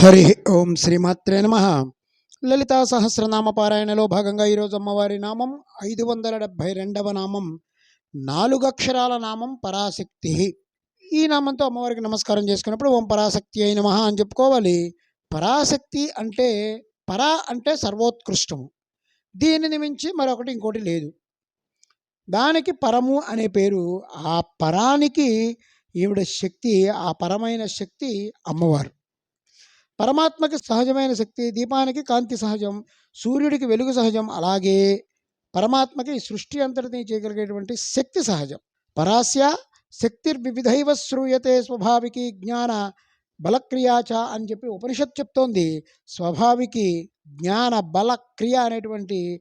హరి ఓం శ్రీమాత్రే నమ. లలితా సహస్రనామ పారాయణలో భాగంగా ఈరోజు అమ్మవారి నామం ఐదు వందల డెబ్భై రెండవ నామం. నాలుగు అక్షరాల నామం పరాశక్తి. ఈ నామంతో అమ్మవారికి నమస్కారం చేసుకున్నప్పుడు ఓం పరాశక్తి అయిన మహా అని చెప్పుకోవాలి. పరాశక్తి అంటే పరా అంటే సర్వోత్కృష్టము. దీనిని మించి మరొకటి ఇంకోటి లేదు. దానికి పరము అనే పేరు ఆ పరానికి ఈవిడ శక్తి ఆ పరమైన శక్తి అమ్మవారు. పరమాత్మకి సహజమైన శక్తి దీపానికి కాంతి సహజం సూర్యుడికి వెలుగు సహజం అలాగే పరమాత్మకి సృష్టి అంతటిని చేయగలిగేటువంటి శక్తి సహజం. పరాస్య శక్తిర్వివిధైవ శ్రూయతే స్వభావికి జ్ఞాన బలక్రియాచ అని చెప్పి ఉపనిషత్ చెప్తోంది. స్వభావికి జ్ఞాన బల క్రియ అనేటువంటి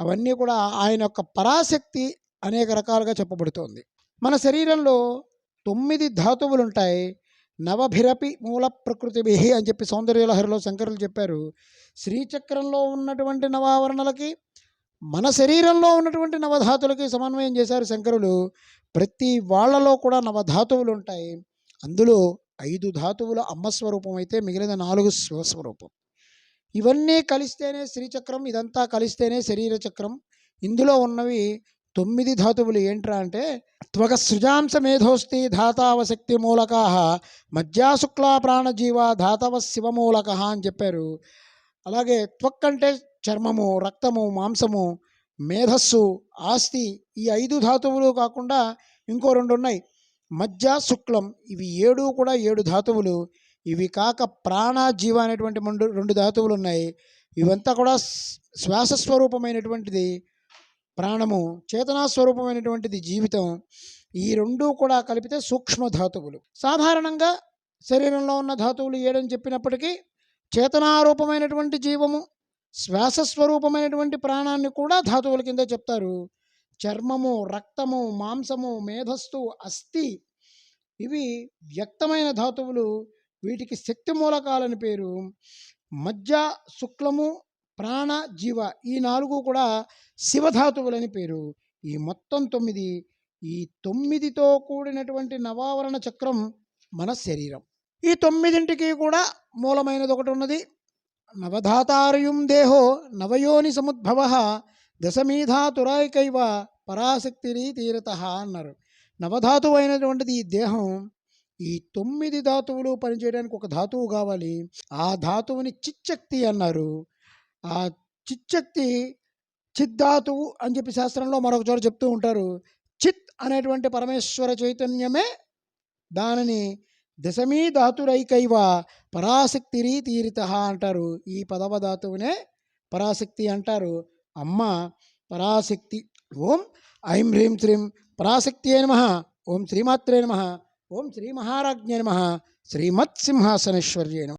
అవన్నీ కూడా ఆయన యొక్క పరాశక్తి అనేక రకాలుగా చెప్పబడుతోంది. మన శరీరంలో తొమ్మిది ధాతువులు ఉంటాయి నవభిరపి మూల ప్రకృతిభి అని చెప్పి సౌందర్యలహరిలో శంకరులు చెప్పారు. శ్రీచక్రంలో ఉన్నటువంటి నవావరణలకి మన శరీరంలో ఉన్నటువంటి నవధాతులకి సమన్వయం చేశారు శంకరులు. ప్రతి వాళ్ళలో కూడా నవధాతువులు ఉంటాయి. అందులో ఐదు ధాతువుల అమ్మస్వరూపం అయితే మిగిలిన నాలుగు స్వస్వరూపం. ఇవన్నీ కలిస్తేనే శ్రీచక్రం ఇదంతా కలిస్తేనే శరీర చక్రం ఇందులో ఉన్నవి తొమ్మిది ధాతువులు ఏంట్రా అంటే త్వగ సృజాంశ మేధోస్తి ధాతావశక్తి మూలక మధ్యాశుక్లా ప్రాణజీవ ధాతవ శివమూలక అని చెప్పారు. అలాగే త్వక్ అంటే చర్మము రక్తము మాంసము మేధస్సు ఆస్తి ఈ ఐదు ధాతువులు కాకుండా ఇంకో రెండు ఉన్నాయి. మధ్య శుక్లం ఇవి ఏడు కూడా ఏడు ధాతువులు. ఇవి కాక ప్రాణ జీవ అనేటువంటి రెండు రెండు ధాతువులు ఉన్నాయి. ఇవంతా కూడా శ్వాస స్వరూపమైనటువంటిది ప్రాణము చేతనా స్వరూపమైనటువంటిది జీవితం ఈ రెండూ కూడా కలిపితే సూక్ష్మ ధాతువులు సాధారణంగా శరీరంలో ఉన్న ధాతువులు ఏడని చెప్పినప్పటికీ చేతనారూపమైనటువంటి జీవము శ్వాస స్వరూపమైనటువంటి ప్రాణాన్ని కూడా ధాతువుల కింద చెప్తారు. చర్మము రక్తము మాంసము మేధస్సు అస్థి ఇవి వ్యక్తమైన ధాతువులు. వీటికి శక్తి మూలకాలని పేరు. మధ్య శుక్లము ప్రాణ జీవ ఈ నాలుగు కూడా శివధాతువులని పేరు. ఈ మొత్తం తొమ్మిది ఈ తొమ్మిదితో కూడినటువంటి నవావరణ చక్రం మన శరీరం. ఈ తొమ్మిదింటికి కూడా మూలమైనది ఒకటి ఉన్నది నవధాతారయుం దేహో నవయోని సముద్భవ దశమీధాతురాయికైవ పరాశక్తిని తీరత అన్నారు. నవధాతువు అయినటువంటిది ఈ దేహం. ఈ తొమ్మిది ధాతువులు పనిచేయడానికి ఒక ధాతువు కావాలి. ఆ ధాతువుని చిచ్చక్తి అన్నారు. ఆ చిచ్చక్తి చిద్ధాతువు అని చెప్పి శాస్త్రంలో మరొక చోట చెప్తూ ఉంటారు. చిత్ అనేటువంటి పరమేశ్వర చైతన్యమే దానిని దశమీ ధాతురైకైవ పరాశక్తిరి తీరిత అంటారు. ఈ పదవ ధాతువునే పరాశక్తి అంటారు. అమ్మ పరాశక్తి ఓం ఐం హ్రీం శ్రీం పరాశక్తి నమ. ఓం శ్రీమాత్రే నమ. ఓం శ్రీ మహారాజ్ఞే నమ. శ్రీమత్సింహాసనేశ్వర్యే నమ.